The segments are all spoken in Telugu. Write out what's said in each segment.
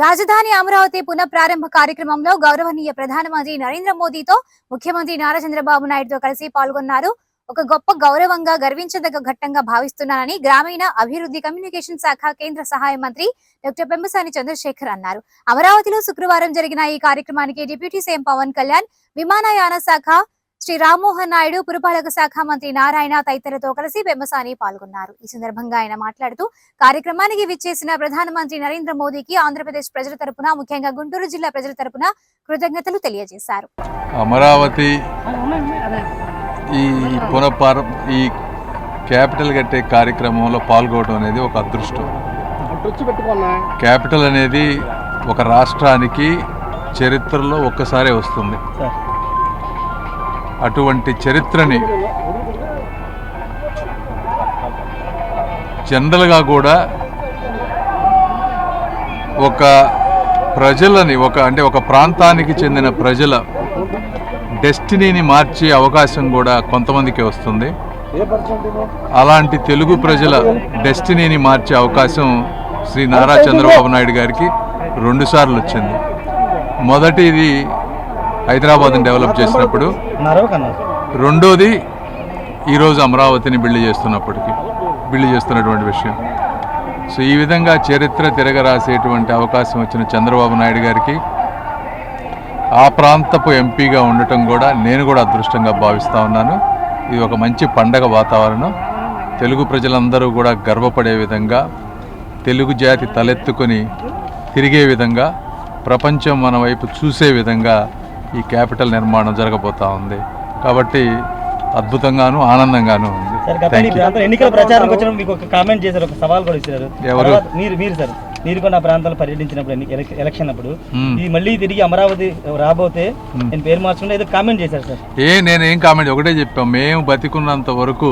రాజధాని అమరావతి పునఃప్రారంభ కార్యక్రమంలో గౌరవనీయ ప్రధానమంత్రి నరేంద్ర మోదీతో ముఖ్యమంత్రి నారా చంద్రబాబు నాయుడుతో కలిసి పాల్గొన్నారు. ఒక గొప్ప గౌరవంగా గర్వించదగ్గ ఘట్టంగా భావిస్తున్నానని గ్రామీణ అభివృద్ధి కమ్యూనికేషన్ శాఖ కేంద్ర సహాయ మంత్రి డాక్టర్ పెంబసాని చంద్రశేఖర్ అన్నారు. అమరావతిలో శుక్రవారం జరిగిన ఈ కార్యక్రమానికి డిప్యూటీ సీఎం పవన్ కళ్యాణ్ విమానయాన శాఖ శ్రీ రామ్మోహన్ నాయుడు పురపాలక శాఖ మంత్రి నారాయణ తదితరులతో కలిసి పెమ్మసాని పాల్గొన్నారు. ఈ సందర్భంగా ఆయన మాట్లాడుతూ కార్యక్రమానికి విచ్చేసిన ప్రధానమంత్రి నరేంద్ర మోదీకి ఆంధ్రప్రదేశ్ ప్రజల తరపున ముఖ్యంగా గుంటూరు జిల్లా ప్రజల తరపున కృతజ్ఞతలు తెలియజేశారు. అమరావతి ఈ పునఃపార ఈ క్యాపిటల్ కట్టే కార్యక్రమంలో పాల్గొనడం అనేది ఒక అదృష్టం. క్యాపిటల్ అనేది ఒక రాష్ట్రానికి చరిత్రలో ఒక్కసారే వస్తుంది. అటువంటి చరిత్రని జనరల్గా కూడా ఒక ప్రజలని ఒక అంటే ఒక ప్రాంతానికి చెందిన ప్రజల డెస్టినీని మార్చే అవకాశం కూడా కొంతమందికి వస్తుంది. అలాంటి తెలుగు ప్రజల డెస్టినీని మార్చే అవకాశం శ్రీ నారా చంద్రబాబు నాయుడు గారికి రెండుసార్లు వచ్చింది. మొదటిది హైదరాబాద్ని డెవలప్ చేసినప్పుడు రెండోది ఈరోజు అమరావతిని బిల్డ్ చేస్తున్నప్పటికీ బిల్డ్ చేస్తున్నటువంటి విషయం. సో ఈ విధంగా చరిత్ర తిరగరాసేటువంటి అవకాశం వచ్చిన చంద్రబాబు నాయుడు గారికి ఆ ప్రాంతపు ఎంపీగా ఉండటం కూడా నేను కూడా అదృష్టంగా భావిస్తూ ఉన్నాను. ఇది ఒక మంచి పండగ వాతావరణం. తెలుగు ప్రజలందరూ కూడా గర్వపడే విధంగా తెలుగు జాతి తలెత్తుకొని తిరిగే విధంగా ప్రపంచం మన వైపు చూసే విధంగా ఈ క్యాపిటల్ నిర్మాణం జరగబోతా ఉంది. కాబట్టి అద్భుతంగాను ఆనందంగాను ఉంది. ఎన్నికల ప్రచారానికి మీకు ఒక కామెంట్ చేశారు ఒక సవాల్ కూడా ఇచ్చారు. ఎవరు? మీరు మీరు సార్ మీరు కూడా ఆ ప్రాంతాల్లో పర్యటించినప్పుడు ఎలక్షన్ అప్పుడు. ఇది మళ్ళీ తిరిగి అమరావతి రాబోతే నేను పేరు మార్చుకుంటే ఏదో కామెంట్ చేశారు సార్. ఏ నేనేం కామెంట్ ఒకటే చెప్పాం. మేము బతికున్నంత వరకు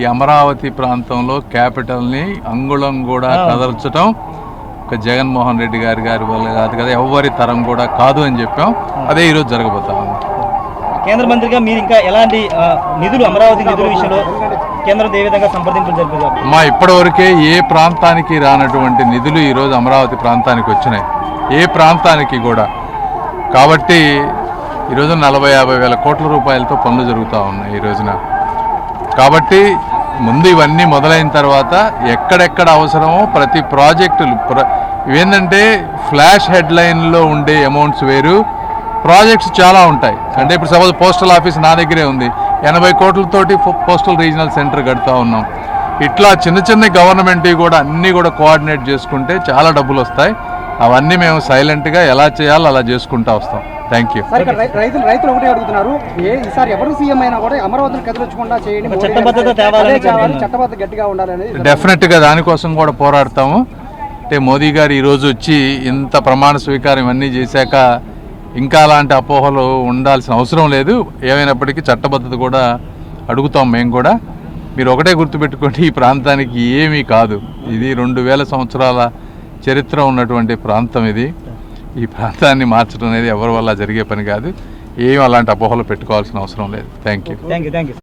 ఈ అమరావతి ప్రాంతంలో క్యాపిటల్ని అంగుళం కూడా. కదల్చడం ఒక జగన్మోహన్ రెడ్డి గారి గారి వల్ల కాదు కదా ఎవరి తరం కూడా కాదు అని చెప్పాం. అదే ఈరోజు జరగబోతా ఉంది. కేంద్ర మంత్రిగా మీరు ఇంకా ఎలాంటి నిధులు అమరావతి నిధుల విషయంలో కేంద్రం ఏ విధంగా సంప్రదింపులు జరిపారు? మా ఇప్పటివరకే ఏ ప్రాంతానికి రానటువంటి నిధులు ఈరోజు అమరావతి ప్రాంతానికి వచ్చినాయి. ఏ ప్రాంతానికి కూడా. కాబట్టి ఈరోజు నలభై యాభై వేల కోట్ల రూపాయలతో పనులు జరుగుతూ ఉన్నాయి ఈ రోజున. కాబట్టి ముందు ఇవన్నీ మొదలైన తర్వాత ఎక్కడెక్కడ అవసరమో ప్రతి ప్రాజెక్టులు ప్ర ఇవేంటంటే ఫ్లాష్ హెడ్లైన్లో ఉండే అమౌంట్స్ వేరు. ప్రాజెక్ట్స్ చాలా ఉంటాయి. అంటే ఇప్పుడు సపోజ్ పోస్టల్ ఆఫీస్ నా దగ్గరే ఉంది. ఎనభై కోట్లతోటి పోస్టల్ రీజనల్ సెంటర్ కడతా ఉన్నాం. ఇట్లా చిన్న చిన్న గవర్నమెంట్ కూడా అన్నీ కూడా కోఆర్డినేట్ చేసుకుంటే చాలా డబ్బులు వస్తాయి అవన్నీ మేము సైలెంట్గా ఎలా చేయాలో అలా చేసుకుంటూ వస్తాం. థ్యాంక్ యూ సార్ ఇక్కడ రై- రైతులు రైతులు ఒకటే అడుగుతున్నారు. ఏ ఈసారి ఎవరు సీఎం అయినా కూడా అమరావతిని కదిలించకుండా చేయండి చట్టబద్ధత గట్టిగా ఉండాలనేది డెఫినెట్గా దానికోసం కూడా పోరాడతాము. అంటే మోదీ గారు ఈరోజు వచ్చి ఇంత ప్రమాణ స్వీకారం ఇవన్నీ చేశాక ఇంకా అలాంటి అపోహలు ఉండాల్సిన అవసరం లేదు. ఏమైనప్పటికీ చట్టబద్ధత కూడా అడుగుతాం మేము కూడా. మీరు ఒకటే గుర్తుపెట్టుకోండి ఈ ప్రాంతానికి ఏమీ కాదు. ఇది రెండు వేల సంవత్సరాల చరిత్ర ఉన్నటువంటి ప్రాంతం ఇది. ఈ ప్రాంతాన్ని మార్చడం అనేది ఎవరి వల్ల జరిగే పని కాదు. ఏం అలాంటి అపోహలు పెట్టుకోవాల్సిన అవసరం లేదు. Thank you thank you